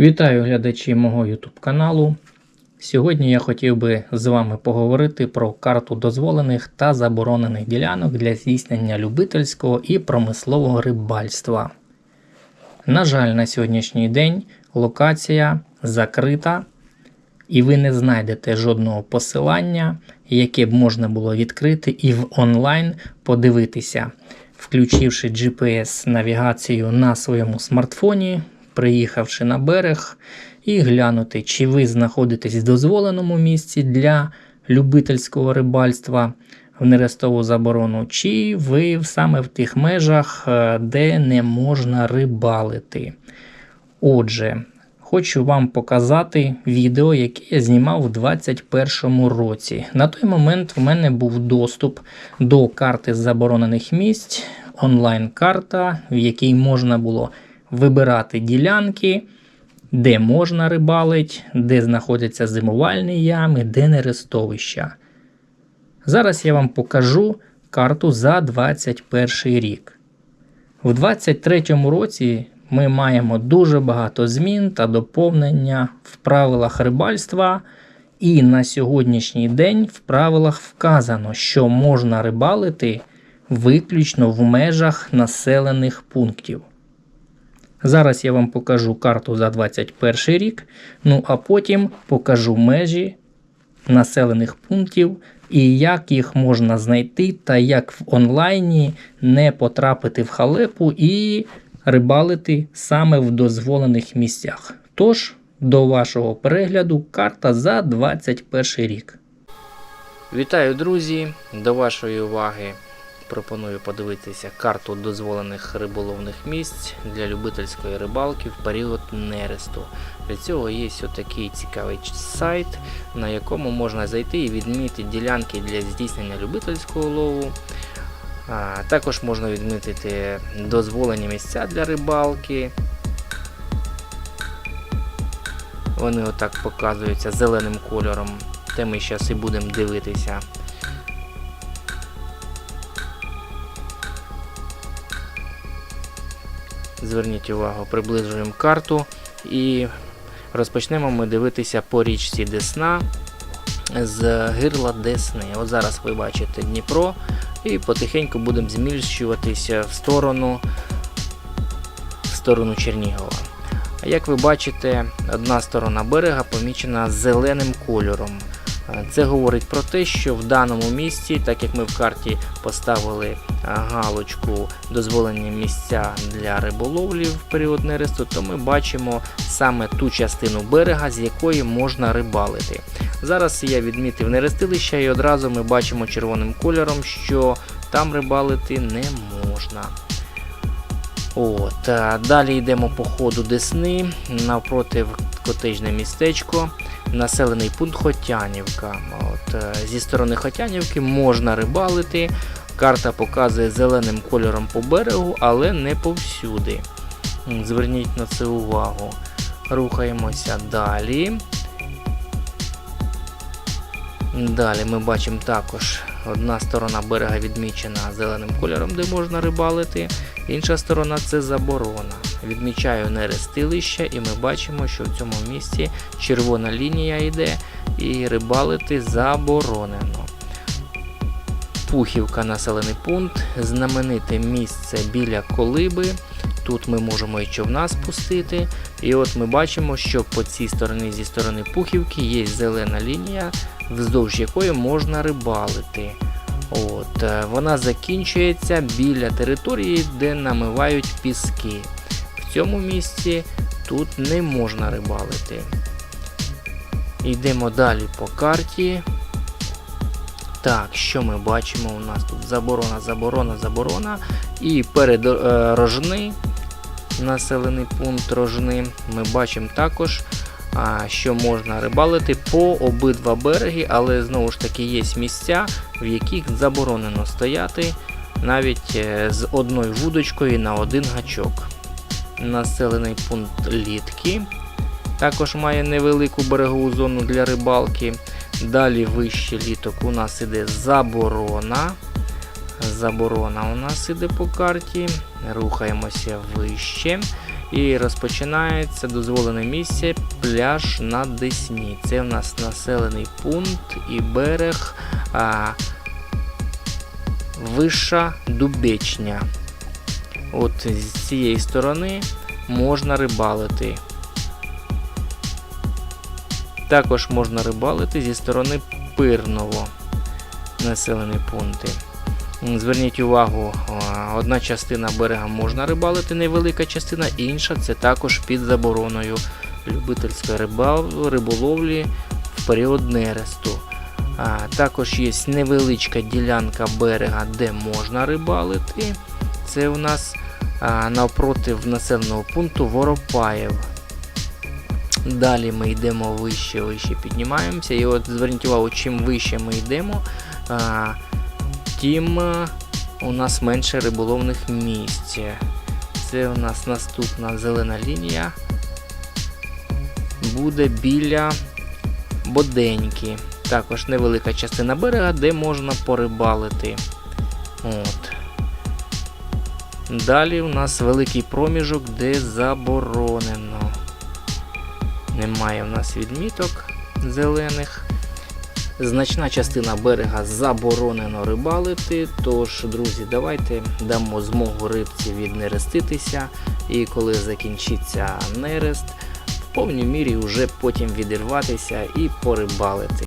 Вітаю глядачі мого YouTube каналу. Сьогодні я хотів би з вами поговорити про карту дозволених та заборонених ділянок для здійснення любительського і промислового рибальства. На жаль, на сьогоднішній день локація закрита, і ви не знайдете жодного посилання, яке б можна було відкрити і в онлайн подивитися, включивши GPS-навігацію на своєму смартфоні, приїхавши на берег і глянути, чи ви знаходитесь в дозволеному місці для любительського рибальства в нерестову заборону, чи ви саме в тих межах, е, де не можна рибалити. Отже, хочу вам показати відео, яке я знімав у 2021 році. На той момент в мене був доступ до карти заборонених місць, онлайн-карта, в якій можна було вибирати ділянки, де можна рибалить, де знаходяться зимувальні ями, де нерестовища. Зараз я вам покажу карту за 2021 рік. У 2023 році ми маємо дуже багато змін та доповнення в правилах рибальства. І на сьогоднішній день в правилах вказано, що можна рибалити виключно в межах населених пунктів. Зараз я вам покажу карту за 2021 рік, ну а потім покажу межі населених пунктів і як їх можна знайти, та як в онлайні не потрапити в халепу і рибалити саме в дозволених місцях. Тож, до вашого перегляду карта за 2021 рік. Вітаю, друзі! До вашої уваги пропоную подивитися карту дозволених риболовних місць для любительської рибалки в період нересту. Для цього є такий цікавий сайт, на якому можна зайти і відмітити ділянки для здійснення любительського лову. А, Також можна відмітити дозволені місця для рибалки. Вони отак показуються зеленим кольором, те ми зараз і будемо дивитися. Зверніть увагу, приближуємо карту і розпочнемо ми дивитися по річці Десна з гирла Десни. От зараз ви бачите Дніпро і потихеньку будемо зміщуватися в сторону, в сторону Чернігова. Як ви бачите, одна сторона берега помічена зеленим кольором. Це говорить про те, що в даному місці, так як ми в карті поставили галочку дозволені місця для риболовлі в період нересту, то ми бачимо саме ту частину берега, з якої можна рибалити. Зараз я відмітив нерестилища і одразу ми бачимо червоним кольором, що там рибалити не можна. От, Далі йдемо по ходу Десни, навпроти котежне містечко, населений пункт Хотянівка. От, Зі сторони Хотянівки можна рибалити. Карта показує зеленим кольором по берегу, але не повсюди. Зверніть на це увагу. Рухаємося далі. Далі ми бачимо також одна сторона берега відмічена зеленим кольором, де можна рибалити, інша сторона це заборона. Відмічаю нерестилище, і ми бачимо, що в цьому місці червона лінія йде і рибалити заборонено. Пухівка населений пункт, знамените місце біля колиби. Тут ми можемо і човна спустити. І от ми бачимо, що по цій стороні зі сторони Пухівки є зелена лінія, вздовж якої можна рибалити. От, Вона закінчується біля території, де намивають піски. В цьому місці тут не можна рибалити. Йдемо далі по карті. Так, що ми бачимо? У нас тут заборона, заборона, заборона. І перед е, рожни, населений пункт рожни, ми бачимо також, а, що можна рибалити по обидва береги, але знову ж таки є місця, в яких заборонено стояти навіть е, з одною вудочкою на один гачок. Населений пункт Літки. Також має невелику берегову зону для рибалки. Далі вище літок у нас іде заборона. Заборона у нас іде по карті. Рухаємося вище. І розпочинається дозволене місце пляж на Десні. Це в нас населений пункт і берег а, Виша Дубечня. От з цієї сторони можна рибалити. Також можна рибалити зі сторони Пирново населені пункти. Зверніть увагу, одна частина берега можна рибалити, невелика частина, інша це також під забороною любительської риболовлі в період нересту. Також є невеличка ділянка берега, де можна рибалити. Це у нас а, навпроти населеного пункту Воропаєв. Далі ми йдемо вище, вище піднімаємося. І от зверніть увагу, чим вище ми йдемо, тим у нас менше риболовних місць. Це у нас наступна зелена лінія. Буде біля Боденьки. Також невелика частина берега, де можна порибалити. От. Далі у нас великий проміжок, де заборонено. Немає в нас відміток зелених. Значна частина берега заборонено рибалити. Тож, друзі, давайте дамо змогу рибці віднереститися. І коли закінчиться нерест, в повній мірі вже потім відірватися і порибалити.